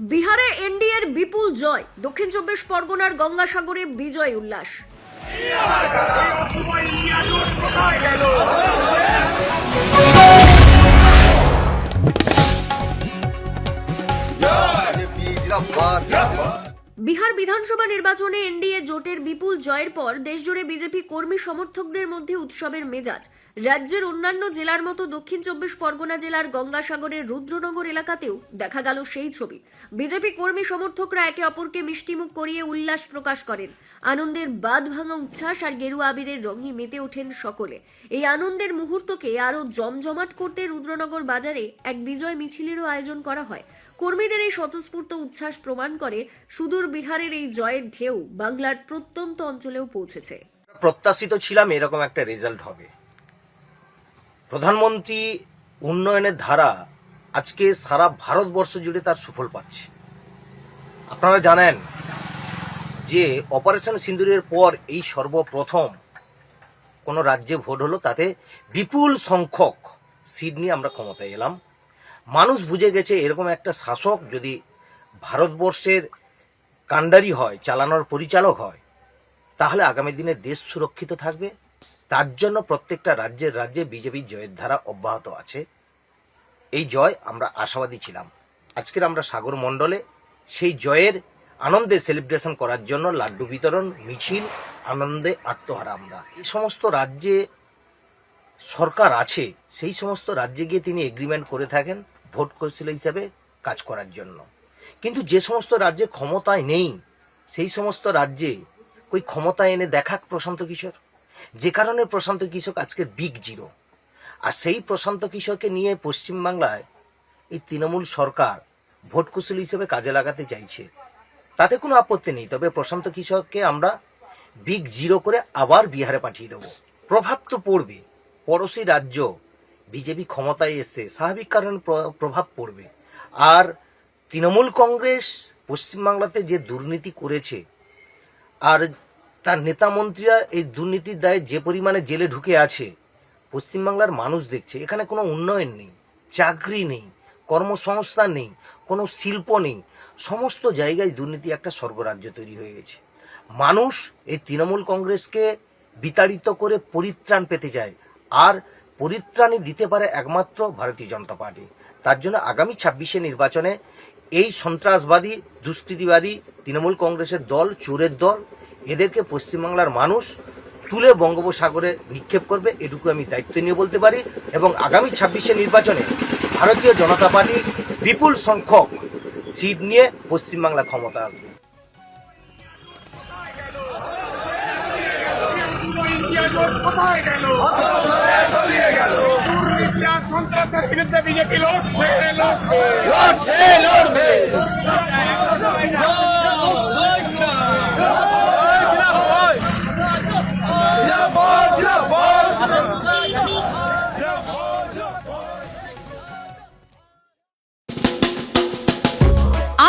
বিহারে এনডিএর বিপুল জয়। দক্ষিণ চব্বিশ পরগনার গঙ্গাসাগরে বিজয় উল্লাস। বিহার বিধানসভা নির্বাচনে এনডিএ জোটের বিপুল জয়ের পর দেশজুড়ে বিজেপি কর্মী সমর্থকদের মধ্যে উৎসবের মেজাজ। রাজ্যের অন্যান্য জেলার মতো দক্ষিণ চব্বিশ পরগনা জেলার গঙ্গাসাগরের রুদ্রনগর এলাকাতেও দেখা গেল সেই ছবি। বিজেপি কর্মী সমর্থকরা একে অপরকে মিষ্টিমুখ করিয়ে উল্লাস প্রকাশ করেন। আনন্দের বাদ ভাঙা উচ্ছ্বাস আর গেরুয়া আবিরের রঙে মেতে ওঠেন সকলে। এই আনন্দের মুহূর্তকে আরও জমজমাট করতে রুদ্রনগর বাজারে এক বিজয় মিছিলেরও আয়োজন করা হয়। কর্মীদের এই স্বতঃস্ফূর্ত উচ্ছ্বাস প্রমাণ করে সুদূর বিহারের এই জয়ের ঢেউ বাংলার প্রত্যন্ত অঞ্চলেও পৌঁছেছে। প্রত্যাশিত ছিলাম এরকম একটা রেজাল্ট হবে। প্রধানমন্ত্রী উন্নয়নের ধারা আজকে সারা ভারতবর্ষ জুড়ে তার সুফল পাচ্ছে। আপনারা জানেন যে অপারেশন সিন্দুরের পর এই সর্বপ্রথম কোনো রাজ্যে ভোট হলো, তাতে বিপুল সংখ্যক সিট নিয়ে আমরা ক্ষমতায় এলাম। মানুষ বুঝে গেছে এরকম একটা শাসক যদি ভারতবর্ষের কাণ্ডারি হয়, চালানোর পরিচালক হয়, তাহলে আগামী দিনে দেশ সুরক্ষিত থাকবে। তার জন্য প্রত্যেকটা রাজ্যের রাজ্যে বিজেপির জয়ের ধারা অব্যাহত আছে। এই জয় আমরা আশাবাদী ছিলাম। আজকের আমরা সাগর মণ্ডলে সেই জয়ের আনন্দে সেলিব্রেশন করার জন্য লাড্ডু বিতরণ, মিছিল, আনন্দে আত্মহারা আমরা। এই সমস্ত রাজ্যে সরকার আছে, সেই সমস্ত রাজ্যে গিয়ে তিনি এগ্রিমেন্ট করে থাকেন, ভোট কৌশল হিসাবে কাজ করার জন্য। কিন্তু যে সমস্ত রাজ্যে ক্ষমতায় নেই, সেই সমস্ত রাজ্যে ওই ক্ষমতা এনে দেখাক প্রশান্ত কিশোর। যে কারণে প্রশান্ত কিশোর আজকে বিগ জিরো আর সেই প্রশান্ত কিশোরকে নিয়ে পশ্চিমবাংলায় এই তৃণমূল সরকার ভোট কুশল হিসেবে কাজে লাগাতে চাইছে। তাতে কোনো আপত্তি নেই, তবে প্রশান্ত কিশোরকে আমরা বিগ জিরো করে আবার বিহারে পাঠিয়ে দেবো। প্রভাব তো পড়বে, পড়োশী রাজ্য বিজেপি ক্ষমতায় এসছে, স্বাভাবিক কারণে প্রভাব পড়বে। আর তৃণমূল কংগ্রেস পশ্চিমবাংলাতে যে দুর্নীতি করেছে, আর তার নেতা মন্ত্রীরা এই দুর্নীতির দায়ে যে পরিমাণে জেলে ঢুকে আছে, পশ্চিমবাংলার মানুষ দেখছে, এখানে কোনো উন্নয়ন নেই, চাকরি নেই, কর্মসংস্থান নেই, কোনো শিল্প নেই, সমস্ত জায়গায় দুর্নীতি একটা স্বর্গরাজ্য তৈরি হয়ে গেছে। মানুষ এই তৃণমূল কংগ্রেসকে বিতাড়িত করে পরিত্রাণ পেতে যায় আর পরিত্রাণই দিতে পারে একমাত্র ভারতীয় জনতা পার্টি। তার জন্য আগামী ছাব্বিশে নির্বাচনে এই সন্ত্রাসবাদী, দুষ্কৃতিবাদী তৃণমূল কংগ্রেসের দল, চোরের দল এদেরকে পশ্চিমবাংলার মানুষ তুলে বঙ্গোপসাগরে নিক্ষেপ করবে এটুকু আমি দায়িত্ব নিয়ে বলতে পারি এবং আগামী ছাব্বিশে নির্বাচনে ভারতীয় জনতা পার্টি বিপুল সংখ্যক সিট নিয়ে পশ্চিমবাংলা ক্ষমতা আসবে। সন্ত্রাসের বিরুদ্ধে বিজেপি লড়ছে লড়ছে। লড়ছে লড়বে।